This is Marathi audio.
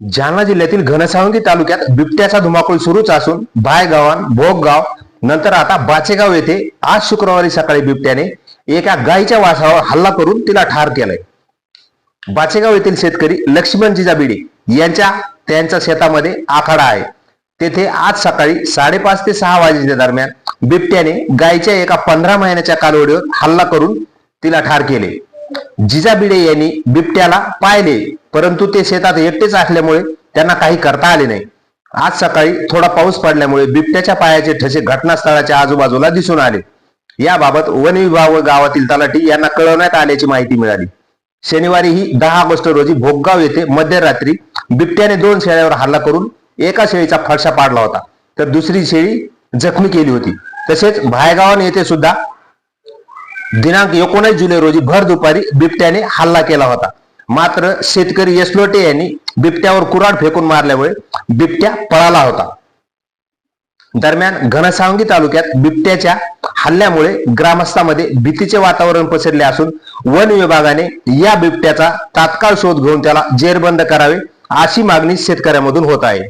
जालना जिल्ह्यातील घनसावंगी तालुक्यात बिबट्याचा धुमाकूळ सुरूच असून भायगावान भोगगाव नंतर आता बाचेगाव येथे आज शुक्रवारी सकाळी बिबट्याने एका गायीच्या वासावर हल्ला करून तिला ठार केलाय. बाचेगाव येथील शेतकरी लक्ष्मण जिजाबिडे यांच्या त्यांच्या शेतामध्ये आखाडा आहे. तेथे आज सकाळी साडेपाच ते सहा वाजेच्या दरम्यान बिबट्याने गायीच्या एका पंधरा महिन्याच्या कालवडीवर हल्ला करून तिला ठार केले. जिजाबिडे यांनी बिबट्याला पाहिले. परंतु ते शेतात एकटेच असल्यामुळे त्यांना काही करता आले नाही. आज सकाळी थोडा पाऊस पडल्यामुळे बिबट्याच्या पायाचे ठसे घटनास्थळाच्या आजूबाजूला दिसून आले. याबाबत वन विभाग व गावातील तलाठी यांना कळवण्यात आल्याची माहिती मिळाली. शनिवारी ही दहा ऑगस्ट रोजी भोगगाव येथे मध्यरात्री बिबट्याने दोन शेळ्यावर हल्ला करून एका शेळीचा फडशा पाडला होता. तर दुसरी शेळी जखमी केली होती. तसेच भायगावन येथे सुद्धा दिनांक एकोणीस जुलै रोजी भर दुपारी बिबट्याने हल्ला केला होता. मात्र शेतकरी यसलोटे यांनी बिबट्यावर कुराड फेकून मारल्यामुळे बिबट्या पळाला होता. दरम्यान घनसावंगी तालुक्यात बिबट्याच्या हल्ल्यामुळे ग्रामस्थांमध्ये भीतीचे वातावरण पसरले असून वन विभागाने या बिबट्याचा तात्काळ शोध घेऊन त्याला जेरबंद करावे अशी मागणी शेतकऱ्यांमधून होत आहे.